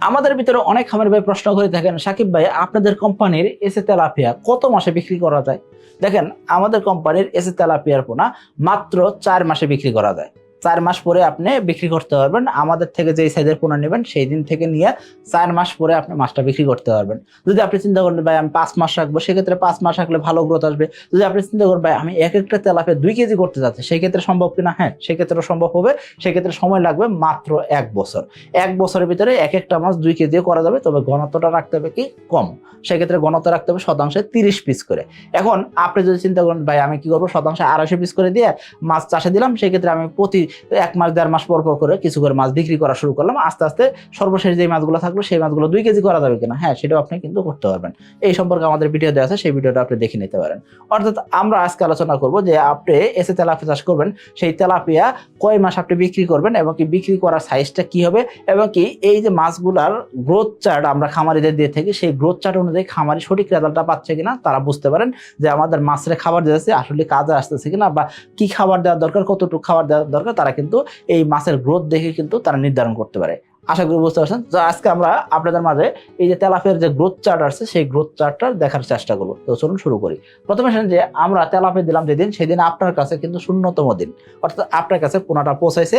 আমাদের ভিতরে অনেক খামার ভাই প্রশ্ন করে থাকেন, সাকিব ভাই, আপনাদের কোম্পানির এসে তেলাপিয়া কত মাসে বিক্রি করা যায়? দেখেন, আমাদের কোম্পানির এসে তেলাপিয়ার পোনা মাত্র চার মাসে বিক্রি করা যায়। চার মাস পরে আপনি বিক্রি করতে পারবেন। আমাদের থেকে যেই সাইজের পোনা নেবেন, সেই দিন থেকে নিয়ে চার মাস পরে আপনি মাছটা বিক্রি করতে পারবেন। যদি আপনি চিন্তা করেন, ভাই, আমি পাঁচ মাস রাখব, সেক্ষেত্রে পাঁচ মাস রাখলে ভালো গ্রোথ আসবে। যদি আপনি চিন্তা করেন, ভাই, আমি এক একটা তেলাপে দুই কেজি করতে যাচ্ছি সেই ক্ষেত্রে সম্ভব কিনা? হ্যাঁ সেক্ষেত্রে সম্ভব হবে। সেক্ষেত্রে সময় লাগবে মাত্র এক বছর। এক বছরের ভিতরে এক একটা মাছ দুই কেজিও করা যাবে, তবে ঘনত্বটা রাখতে হবে কি? কম। সেক্ষেত্রে ঘনত্ব রাখতে হবে শতাংশে তিরিশ পিস করে। এখন আপনি যদি চিন্তা করেন, ভাই, আমি কি করব? শতাংশে আড়াইশো পিস করে দিয়ে মাছ চাষে দিলাম, সেক্ষেত্রে আমি প্রতি এক মাস, দেড় মাস পর পর করে কিছু করে মাছ বিক্রি করা শুরু করলাম। আস্তে আস্তে সর্বশেষ যে মাছগুলো থাকল, সেই মাছগুলো দুই কেজি করা যাবে কিনা? হ্যাঁ সেটাও আপনি কিন্তু করতে পারবেন। এই সম্পর্কে আমাদের ভিডিও দেওয়া আছে, সেই ভিডিওটা আপনি দেখে নিতে পারেন। অর্থাৎ আমরা আজকে আলোচনা করব যে আপনি এসে তেলাপিয়া চাষ করবেন, সেই তেলাপিয়া কয় মাস আপনি বিক্রি করবেন এবং কি বিক্রি করার সাইজটা কি হবে এবং কি এই যে মাছগুলার গ্রোথ চার্ট আমরা খামারিদের দিয়ে থাকি, সেই গ্রোথ চার্ট অনুযায়ী খামারি সঠিক রেজাল্টটা পাচ্ছে কিনা, তারা বুঝতে পারেন যে আমাদের মাছের খাবার দিতেছে আসলে কাজে আসতেছে কিনা বা কি খাবার দেওয়ার দরকার, কতটুকু খাবার দেওয়ার দরকার তারা কিন্তু এই মাছের গ্রোথ দেখে কিন্তু তারা নির্ধারণ করতে পারে। আশা করি বুঝতে পারছেন? তো আজকে আমরা আপনাদের মাঝে এই যে তেলাপের যে গ্রোথ চার্ট আছে, সেই গ্রোথ চার্টটা দেখার চেষ্টা করব। তো চলুন শুরু করি। প্রথমে শুনেন যে আমরা তেলাপে দিলাম যেদিন, সেদিন আপনার কাছে কিন্তু শূন্যতম দিন। অর্থাৎ আপনার কাছে পোনাটা পৌঁছাইছে,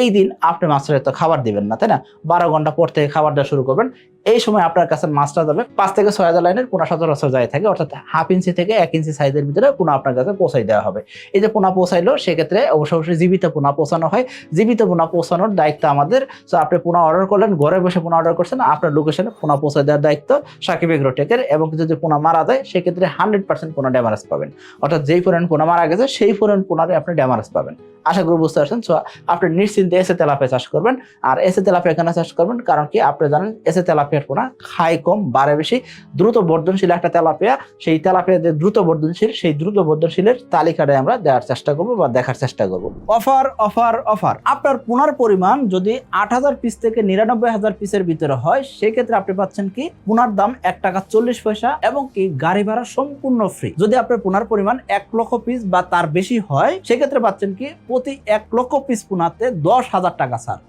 এই দিন আপনি মাছের তো খাবার দিবেন না, তাই না? বারো ঘণ্টা পর থেকে খাবার দেওয়া শুরু করবেন। এই সময় আপনার কাছে মাছটা যাবে পাঁচ থেকে ছয় হাজার লাইনের পোনা সচরাচর যায় থাকে, অর্থাৎ হাফ ইঞ্চি থেকে এক ইঞ্চি সাইজের ভিতরে পোনা আপনার কাছে পৌঁছাই দেওয়া হবে। এই যে পোনা পৌঁছাইলো, সেক্ষেত্রে অবশ্য অবশ্যই জীবিত পোনা পৌঁছানো হয়। জীবিত পোনা পৌঁছানোর দায়িত্ব আমাদের। তো আপনি পোনা অর্ডার করলেন, ঘরে বসে পোনা অর্ডার করছেন, আপনার লোকেশনে পোনা পৌঁছে দেওয়ার দায়িত্ব সাকিব এগ্রোটেকের এবং যদি পোনা মারা যায়, সেক্ষেত্রে হান্ড্রেড পার্সেন্ট পোনা ড্যামারেজ পাবেন। অর্থাৎ যেই পরিমাণ পোনা মারা গেছে, সেই পরিমাণ পোনারে আপনি ড্যামারেজ পাবেন। আশা করি বুঝতে পারছেন। সো আপনি নিশ্চিন্তে এসে তেলাপিয়া চাষ করবেন। আর এসে তেলাপিয়া কেন চাষ করবেন? কারণ কি, আপনি জানেন, এসে তেলাপিয়ার পোনা খায় কম, বাড়ে বেশি, দ্রুত বর্ধনশীল একটা তেলাপিয়া, সেই তেলাপিয়া যে দ্রুত বর্ধনশীল, সেই দ্রুত বর্ধনশীলের তালিকাটাই আমরা দেওয়ার চেষ্টা করব বা দেখার চেষ্টা করব। Offer offer offer. আপনার পোনার পরিমাণ যদি আট হাজার পিস থেকে নিরানব্বই হাজার পিসের ভিতরে হয়, সেক্ষেত্রে আপনি পাচ্ছেন কি, পোনার দাম এক টাকা চল্লিশ পয়সা এবং কি গাড়ি ভাড়া সম্পূর্ণ ফ্রি যদি আপনার পোনার পরিমাণ এক লক্ষ পিস বা তার বেশি হয়, সেক্ষেত্রে পাচ্ছেন কি, প্রতি এক লক্ষ পিস পোনাতে দশ হাজার টাকা ছাড়।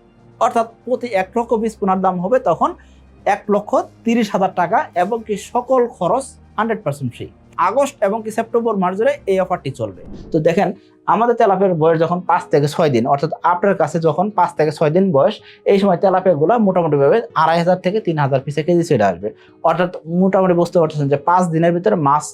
অর্থাৎ প্রতি এক লক্ষ পিস পোনার দাম হবে তখন এক লক্ষ তিরিশ হাজার টাকা এবং কি সকল খরচ হান্ড্রেড পার্সেন্ট ফ্রি আগস্ট এবং কি সেপ্টেম্বর মাস ধরে এই অফারটি চলবে। তো দেখেন, আমাদের তেলাপের বয়স যখন পাঁচ থেকে ছয় দিন, অর্থাৎ আপনার কাছে যখন পাঁচ থেকে ছয় দিন বয়স, এই সময় তেলাপিয়াগুলো মোটামুটিভাবে আড়াই হাজার থেকে তিন হাজার পিসে কেজি চলে আসবে। অর্থাৎ মোটামুটি বুঝতে পারতেছেন যে পাঁচ দিনের ভিতরে মাছ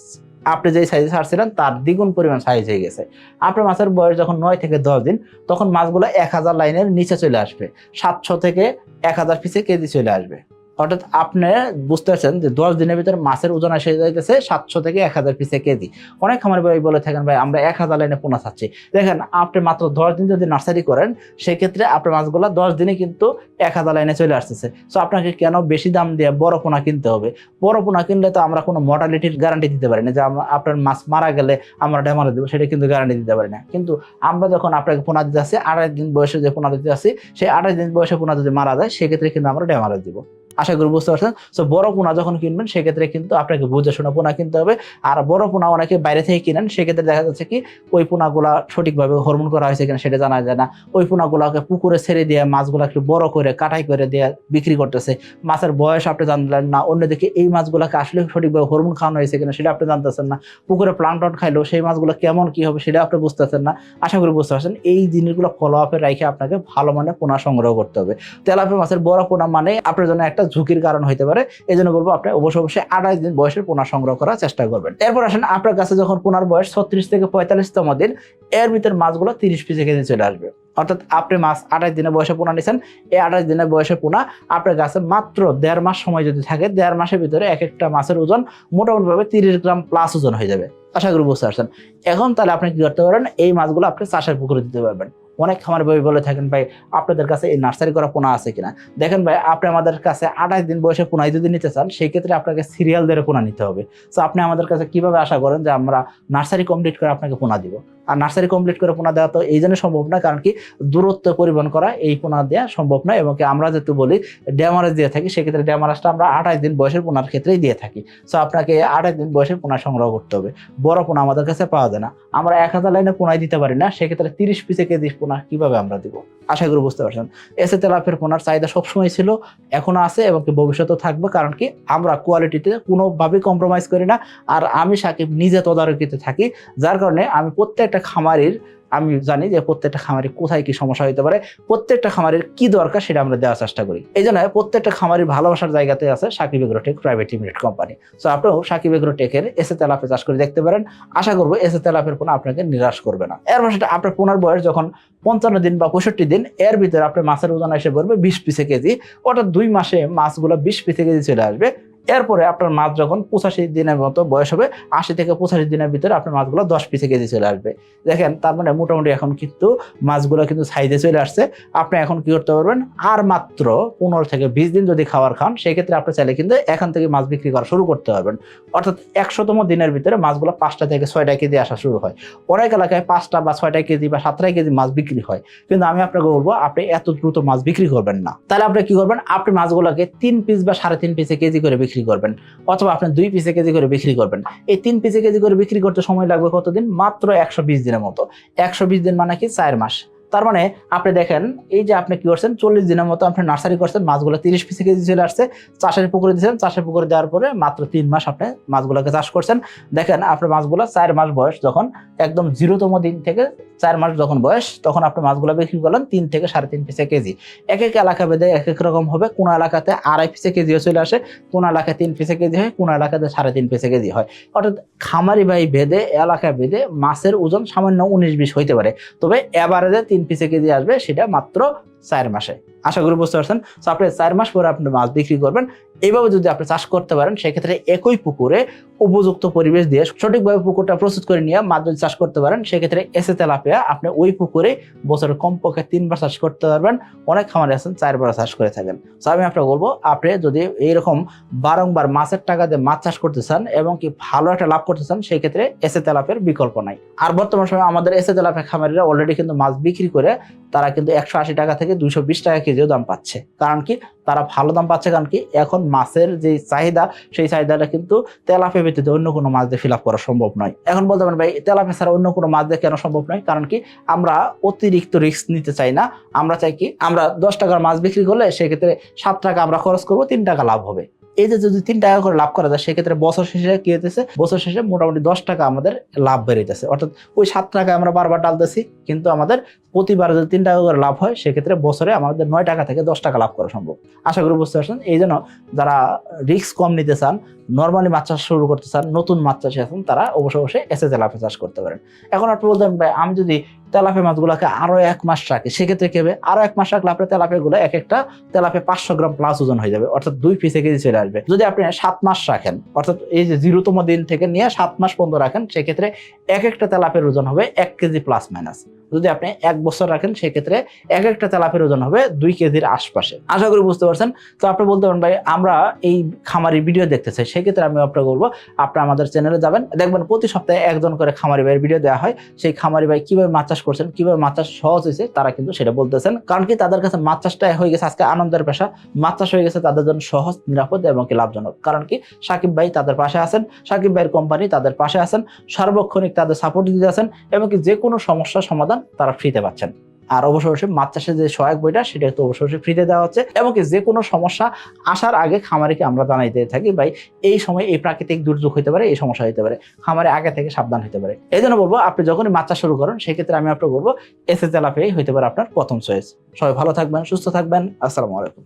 আপনি যেই সাইজে ছাড়ছিলেন, তার দ্বিগুণ পরিমাণ সাইজ হয়ে গেছে। আপনার মাছের বয়স যখন নয় থেকে দশ দিন, তখন মাছগুলো এক হাজার লাইনের নিচে চলে আসবে। সাতশো থেকে এক হাজার পিসে কেজি চলে আসবে। অর্থাৎ আপনি বুঝতে পারছেন যে দশ দিনের ভিতরে মাছের ওজন এসে যাইতেছে সাতশো থেকে এক হাজার পিসে কেজি। অনেক খামার ভাই বলে থাকেন, ভাই, আমরা এক হাজার লাইনে পোনা চাচ্ছি দেখেন, আপনি মাত্র দশ দিন যদি নার্সারি করেন, সেক্ষেত্রে আপনার মাছগুলো দশ দিনে কিন্তু এক হাজার লাইনে চলে আসতেছে। সো আপনাকে কেন বেশি দাম দিয়ে বড় পোনা কিনতে হবে? বড় পোনা কিনলে তো আমরা কোনো মর্টালিটির গ্যারান্টি দিতে পারি না যে আপনার মাছ মারা গেলে আমরা ড্যামারে দেবো, সেটা কিন্তু গ্যারান্টি দিতে পারি না। কিন্তু আমরা যখন আপনাকে পোনা দিতে আসি, আড়াই দিন বয়সে যে পোনা দিতে আসি, সেই আড়াই দিন বয়সে পোনা যদি মারা যায়, সেক্ষেত্রে কিন্তু আমরা ড্যামারে দিব। আশা করি বুঝতে পারছেন? সো বড় পোনা যখন কিনবেন, সেক্ষেত্রে কিন্তু আপনাকে বুঝে শোনা পোনা কিনতে হবে। আর বড় পোনা অনেকে বাইরে থেকে কিনেন, সেক্ষেত্রে দেখা যাচ্ছে কি, ওই পোনাগুলা সঠিকভাবে হরমোন করা হয়েছে কিনা সেটা জানা যায় না। ওই পোনাগুলোকে পুকুরে ছেড়ে দিয়ে মাছগুলো একটু বড় করে কাটাই করে দিয়ে বিক্রি করতেছে। মাছের বয়স আপনি জানলেন না, অন্যদিকে এই মাছগুলোকে আসলে সঠিকভাবে হরমোন খাওয়ানো হয়েছে কিনা সেটা আপনি জানতেছেন না। পুকুরে প্লান্টন খাইলেও সেই মাছগুলো কেমন কি হবে সেটা আপনি বুঝতেছেন না। আশা করি বুঝতে পারছেন, এই জিনিসগুলো ফলো আপে রেখে আপনাকে ভালো মানে পোনা সংগ্রহ করতে হবে। তেলাপিয়া মাছের বড় পোনা মানে আপনার জন্য একটা ঝুঁকির কারণ হইতে পারে। এই জন্য বলব আপনি অবশ্যই অবশ্যই আড়াই দিন বয়সের পোনা সংগ্রহ করার চেষ্টা করবেন। এরপর আসেন আপনার কাছে যখন পোনার বয়স ছত্রিশ থেকে পঁয়তাল্লিশতম দিন, এর ভিতর মাছগুলো তিরিশ পিসে কেজি চলে আসবে। অর্থাৎ আপনি মাছ আঠাশ দিনের বয়সে পোনা নিছেন, এই আঠাশ দিনের বয়সে পোনা আপনার কাছে মাত্র দেড় মাস সময় যদি থাকে, দেড় মাসের ভিতরে এক একটা মাছের ওজন মোটামুটিভাবে তিরিশ গ্রাম প্লাস ওজন হয়ে যাবে। আশা করি বুঝতে পারছেন। এখন তাহলে আপনি কি করতে পারেন, এই মাছগুলো আপনি চাষের পুকুরে দিতে পারবেন। অনেক খামার বলে থাকেন, ভাই, আপনাদের কাছে এই নার্সারি করা পোনা আছে কিনা? দেখেন, ভাই, আপনি আমাদের কাছে আঠাশ দিন বয়সে পোনাই যদি নিতে চান, সেই ক্ষেত্রে আপনাকে সিরিয়াল ধরে পোনা নিতে হবে। তো আপনি আমাদের কাছে কীভাবে আশা করেন যে আমরা নার্সারি কমপ্লিট করে আপনাকে পোনা দিব? আর নার্সারি কমপ্লিট করে পোনা দেওয়া তো এই জন্য সম্ভব না, কারণ কি দূরত্ব পরিবহন করা এই পোনা দেওয়া সম্ভব না এবং আমরা যেহেতু বলি ড্যামারেজ দিয়ে থাকি, সেক্ষেত্রে ড্যামারেজটা আমরা আঠাশ দিন বয়সের পোনার ক্ষেত্রেই দিয়ে থাকি। সো আপনাকে আঠাশ দিন বয়সের পোনা সংগ্রহ করতে হবে। বড় পোনা আমাদের কাছে পাওয়া যায় না। আমরা এক হাজার লাইনে পোনাই দিতে পারি না, সেক্ষেত্রে তিরিশ পিসে কেজি পোনা কীভাবে আমরা দিব? আশা করি বুঝতে পারছেন। এসে তেলাপিয়ার পোনার চাহিদা সবসময় ছিল, এখনও আছে এবং কি ভবিষ্যতেও থাকবে কারণ কি আমরা কোয়ালিটিতে কোনোভাবেই কম্প্রোমাইজ করি না। আর আমি সাকিব নিজে তদারকিতে থাকি, যার কারণে আমি প্রত্যেকটা খামারির আমি জানি যে প্রত্যেকটা খামারি কোথায় কি সমস্যা হতে পারে, প্রত্যেকটা খামারের কি দরকার সেটা আমরা দেওয়ার চেষ্টা করি। এই জন্য প্রত্যেকটা খামারির ভালোবাসার জায়গাতে আছে Sakib agrotech private limited company so আপনিও সাকিব এগ্রোটেকের এসে তেলাপে চাষ করে দেখতে পারেন। আশা করব এসে তেলাপের কোনো আপনাকে নিরাশ করবে না। এর পাশে আপনার পোনার বয়স যখন পঞ্চান্ন দিন বা পঁয়ষট্টি দিন, এর ভিতরে আপনার মাছের ওজন এসে পড়বে বিশ পিসে কেজি। অর্থাৎ দুই মাসে মাছগুলো বিশ পিসে কেজি চলে আসবে। এরপরে আপনার মাছ যখন পঁচাশি দিনের মতো বয়স হবে, আশি থেকে পঁচাশি দিনের ভিতরে আপনার মাছগুলো দশ পিসে কেজি চলে আসবে। দেখেন, তার মানে মোটামুটি এখন কিন্তু মাছগুলো কিন্তু সাইজে চলে আসছে। আপনি এখন কি করতে পারবেন? আর মাত্র পনেরো থেকে বিশ দিন যদি খাবার খান সেই ক্ষেত্রে আপনি চাইলে কিন্তু এখান থেকে মাছ বিক্রি করা শুরু করতে পারবেন। অর্থাৎ একশোতম দিনের ভিতরে মাছগুলো পাঁচটা থেকে ছয়টা কেজি আসা শুরু হয়। অনেক এলাকায় পাঁচটা বা ছয়টা কেজি বা সাতটা কেজি মাছ বিক্রি হয়। কিন্তু আমি আপনাকে বলব, আপনি এত দ্রুত মাছ বিক্রি করবেন না। তাহলে আপনি কি করবেন? আপনি মাছগুলোকে তিন পিস বা সাড়ে তিন পিসে কেজি করে বিক্রি করবেন, অথবা আপনি দুই পিসে কেজি করে বিক্রি করবেন। এই তিন পিসে কেজি করে বিক্রি করতে সময় লাগবে কতদিন? মাত্র একশো বিশ দিনের মতো। একশো বিশ দিন মানে কি? চার মাস। তার মানে আপনি দেখেন, এই যে আপনি কি করছেন, চল্লিশ দিনের মতো আপনি নার্সারি করছেন, মাছগুলো তিরিশ পিসে কেজি চলে আসছে, চাষের পুকুরে দিয়েছেন চাষের পুকুরে দেওয়ার পরে মাত্র তিন মাস আপনি মাছগুলোকে চাষ করছেন। দেখেন, আপনার মাছগুলো চার মাস বয়স যখন, একদম জিরোতম দিন থেকে চার মাস যখন বয়স, তখন আপনি মাছগুলো বিক্রি করলেন তিন থেকে সাড়ে তিন পিসে কেজি। এক এক এলাকা ভেদে এক এক রকম হবে, কোন এলাকাতে আড়াই পিসে কেজিও চলে আসে, কোন এলাকায় তিন পিসে কেজি হয়, কোন এলাকাতে সাড়ে তিন পিসে কেজি হয়। অর্থাৎ খামারি ভাই ভেদে, এলাকা ভেদে মাছের ওজন সামান্য উনিশ বিশ হইতে পারে। তবে এভারেজে তিন পিসে কেজি আসবে সেটা মাত্র চার মাসে। আশা করি বুঝতে পারছেন? তো আপনি চার মাস পরে আপনি মাছ বিক্রি করবেন। এইভাবে যদি আপনি চাষ করতে পারেন, সেক্ষেত্রে একই পুকুরে উপযুক্ত পরিবেশ দিয়ে সঠিকভাবে পুকুরটা প্রস্তুত করে নিয়ে মাছ যদি চাষ করতে পারেন, সেক্ষেত্রে এসে তেলাপিয়া আপনি ওই পুকুরে বছরে কমপক্ষে তিনবার চাষ করতে পারবেন। অনেক খামারে আছেন, চারবার চাষ করে থাকেন। তো আমি আপনাকে বলব, আপনি যদি এইরকম বারংবার মাছের টাকা দিয়ে মাছ চাষ করতে চান এবং কি ভালো একটা লাভ করতে চান সেই ক্ষেত্রে এসে তেলাপের বিকল্প নাই। আর বর্তমান সময়ে আমাদের এসে তেলাপিয়া খামারিরা অলরেডি কিন্তু মাছ বিক্রি করে, তারা কিন্তু একশো আশি টাকা থেকে দুইশো বিশ টাকা কেজিও দাম পাচ্ছে। কারণ কি? তারা ভালো দাম পাচ্ছে কারণ কি? এখন মাছের যে চাহিদা, সেই চাহিদাটা কিন্তু তেলাপে ব্যতীত অন্য কোনো মাছ দিয়ে ফিল করা সম্ভব নয়। এখন বলতে পারেন ভাই তেলাপে ছাড়া অন্য কোনো মাছ দিয়ে কেন সম্ভব নয়? কারণ কি? আমরা অতিরিক্ত রিস্ক নিতে চাই না। আমরা চাই কি? আমরা দশ টাকার মাছ বিক্রি করলে সেক্ষেত্রে সাত টাকা আমরা খরচ করব, তিন টাকা লাভ হবে। এই যে যদি তিন টাকা করে লাভ করা যায়, সেক্ষেত্রে বছর শেষে কি হতেছে বছর শেষে মোটামুটি দশ টাকা আমাদের লাভ বেড়েছে অর্থাৎ ওই সাত টাকা আমরা বারবার ডালতেছি, কিন্তু আমাদের প্রতিবার যদি তিন টাকা করে লাভ হয়, সেক্ষেত্রে বছরে আমাদের নয় টাকা থেকে দশ টাকা লাভ করা সম্ভব। আশা করি বুঝতে পারছেন? এই জন্য যারা রিস্ক কম নিতে চান নর্মালি মাছ চাষ শুরু করতে চান, নতুন মাছ চাষি আছেন, তারা অবশ্যই অবশ্যই এসে তেলাপে চাষ করতে পারেন। এখন আপনি বলতেন ভাই, আমি যদি তেলাপে মাছগুলোকে আরও এক মাস রাখি, সেক্ষেত্রে কি হবে? আরও এক মাস রাখলে আপনার তেলাপে গুলো এক একটা তেলাপে পাঁচশো গ্রাম প্লাস ওজন হয়ে যাবে, অর্থাৎ দুই পিসে কেজি চলে আসবে। যদি আপনি সাত মাস রাখেন, অর্থাৎ এই যে জিরোতম দিন থেকে নিয়ে সাত মাস পর্যন্ত রাখেন, সেক্ষেত্রে এক একটা তেলাপের ওজন হবে এক কেজি প্লাস মাইনাস যদি আপনি এক বছর রাখেন, সেক্ষেত্রে এক একটা তেলাপের ওজন হবে দুই কেজির আশপাশে। আশা করি বুঝতে পারছেন? তো আপনি বলতে পারেন, ভাই, আমরা এই খামারি ভিডিও দেখতে চাই। সেক্ষেত্রে আমি আপনাকে বলব, আপনি আমাদের চ্যানেলে যাবেন। দেখবেন প্রতি সপ্তাহে একজন করে খামারি ভাইয়ের ভিডিও দেওয়া হয়। সেই খামারি ভাই কীভাবে মাছ চাষ করছেন, কীভাবে মাছ চাষ সহজ হয়েছে, তারা কিন্তু সেটা বলতেছেন। কারণ কি, তাদের কাছে মাছ চাষটা হয়ে গেছে আজকে আনন্দের পেশা। মাছ চাষ হয়ে গেছে তাদের জন্য সহজ, নিরাপদ এবং কি লাভজনক। কারণ কি, সাকিব ভাই তাদের পাশে আছেন, সাকিব ভাইয়ের কোম্পানি তাদের পাশে আছেন। সার্বক্ষণিক তাদের সাপোর্ট দিতে আছেন এবং কি যে কোনো সমস্যার সমাধান তারা ফ্রিতে পাচ্ছেন। আর অবশ্যই মাছ চাষের যে সহায়ক বইটা, সেটা তো অবশ্যই ফ্রিতে দেওয়া হচ্ছে এবং যে কোনো সমস্যা আসার আগে খামারিকে আমরা জানাইতে থাকি, ভাই, এই সময় এই প্রাকৃতিক দুর্যোগ হতে পারে, এই সমস্যা হতে পারে। খামারে আগে থেকে সাবধান হতে পারে। এই জন্য বলব, আপনি যখনই মাছ চাষ শুরু করেন, সেক্ষেত্রে আমি আপনাকে বলব এসে তেলাপে হইতে পারে আপনার প্রথম চয়েস সবাই ভালো থাকবেন, সুস্থ থাকবেন। আসসালামু আলাইকুম।